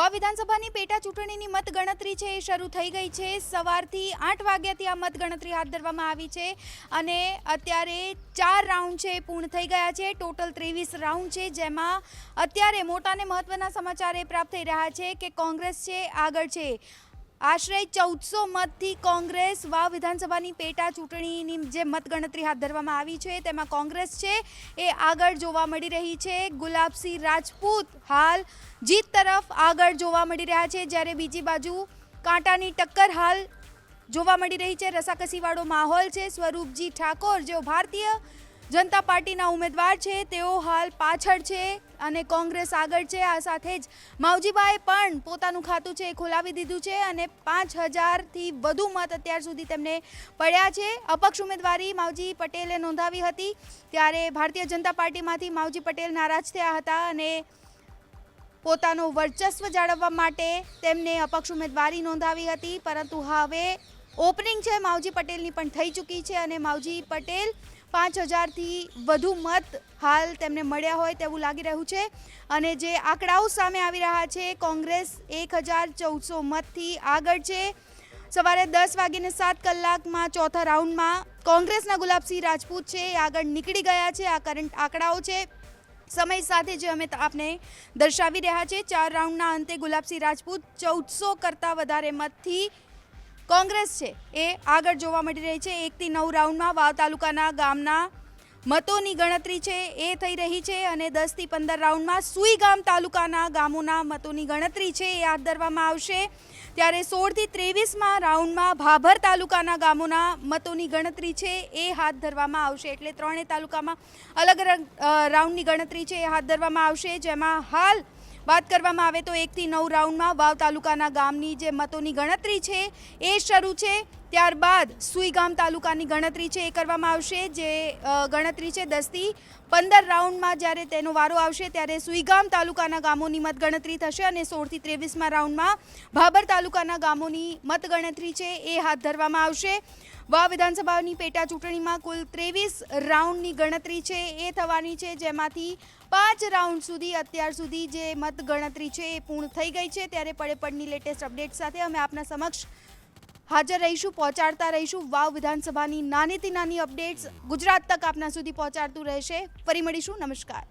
વાવ વિધાનસભાની પેટા ચૂંટણીની મતગણતરી છે એ શરૂ થઈ ગઈ છે. સવારથી આઠ વાગ્યાથી આ મતગણતરી હાથ ધરવામાં આવી છે અને અત્યારે ચાર રાઉન્ડ છે એ પૂર્ણ થઈ ગયા છે. ટોટલ ત્રેવીસ રાઉન્ડ છે જેમાં અત્યારે મોટાને મહત્ત્વના સમાચાર એ પ્રાપ્ત થઈ રહ્યા છે કે કોંગ્રેસ છે, આગળ છે. આશરે ચૌદસો મતથી કોંગ્રેસ વાવ વિધાનસભાની પેટા ચૂંટણીની જે મતગણતરી હાથ ધરવામાં આવી છે, તેમાં કોંગ્રેસ છે, એ આગળ જોવા મળી રહી છે. ગુલાબસિંહ રાજપૂત હાલ જીત તરફ આગળ જોવા મળી રહ્યા છે, જ્યારે બીજી બાજુ કાંટાની ટક્કર હાલ જોવા મળી રહી છે. રસાકસીવાળો માહોલ છે. સ્વરૂપજી ઠાકોર, જેઓ ભારતીય જનતા પાર્ટીના ઉમેદવાર છે, તેઓ હાલ પાછળ છે અને કોંગ્રેસ આગળ છે. આ સાથે જ માવજીબાએ પણ પોતાનું ખાતું છે એ ખોલાવી દીધું છે અને પાંચ હજારથી વધુ મત અત્યાર સુધી તેમને પડ્યા છે. અપક્ષ ઉમેદવારી માવજી પટેલે નોંધાવી હતી. ત્યારે ભારતીય જનતા પાર્ટીમાંથી માવજી પટેલ નારાજ થયા હતા અને પોતાનું વર્ચસ્વ જાળવવા માટે તેમને અપક્ષ ઉમેદવારી નોંધાવી હતી. પરંતુ હવે ઓપનિંગ છે, માવજી પટેલની પણ થઈ ચૂકી છે અને માવજી પટેલ પાંચ હજારથી વધુ મત હાલ તેમને મળ્યા હોય તેવું લાગી રહ્યું છે. અને જે આંકડાઓ સામે આવી રહ્યા છે, કોંગ્રેસ એક હજાર ચૌદસો મતથી આગળ છે. સવારે દસ વાગીને સાત કલાકમાં ચોથા રાઉન્ડમાં કોંગ્રેસના ગુલાબસિંહ રાજપૂત છે, એ આગળ નીકળી ગયા છે. આ કરંટ આંકડાઓ છે. સમય સાથે જે અમે આપને દર્શાવી રહ્યા છે, ચાર રાઉન્ડના અંતે ગુલાબસિંહ રાજપૂત ચૌદસો કરતાં વધારે મતથી કોંગ્રેસ છે, એ આગળ જોવા મળી રહી છે. એકથી નવ રાઉન્ડમાં વાવ તાલુકાના ગામના મતોની ગણતરી છે, એ થઈ રહી છે અને દસથી પંદર રાઉન્ડમાં સુઈગામ તાલુકાના ગામોના મતોની ગણતરી છે, એ હાથ ધરવામાં આવશે. ત્યારે સોળથી ત્રેવીસમાં રાઉન્ડમાં ભાભર તાલુકાના ગામોના મતોની ગણતરી છે, એ હાથ ધરવામાં આવશે. એટલે ત્રણેય તાલુકામાં અલગ અલગ રાઉન્ડની ગણતરી છે, એ હાથ ધરવામાં આવશે. જેમાં હાલ વાત કરવામાં આવે તો એકથી નવ રાઉન્ડમાં વાવ તાલુકાના ગામની જે મતોની ગણતરી છે એ શરૂ છે. ત્યારબાદ સુઈગામ તાલુકાની ગણતરી છે, એ કરવામાં આવશે, જે ગણતરી છે દસથી પંદર રાઉન્ડમાં જ્યારે તેનો વારો આવશે ત્યારે સુઈગામ તાલુકાના ગામોની મતગણતરી થશે અને સોળથી ત્રેવીસમાં રાઉન્ડમાં ભાબર તાલુકાના ગામોની મતગણતરી છે, એ હાથ ધરવામાં આવશે. વા વિધાનસભાની પેટા ચૂંટણીમાં કુલ ત્રેવીસ રાઉન્ડની ગણતરી છે, એ થવાની છે, જેમાંથી પાંચ રાઉન્ડ સુધી, અત્યાર સુધી જે મતગણતરી છે, એ પૂર્ણ થઈ ગઈ છે. ત્યારે પડે પડની લેટેસ્ટ અપડેટ સાથે અમે આપના સમક્ષ હાજર રહીશું, પહોંચાડતા રહીશું. વાવ વિધાનસભાની નાનીથી નાની અપડેટ્સ ગુજરાત તક આપના સુધી પહોંચાડતું રહેશે. ફરી મળીશું. નમસ્કાર.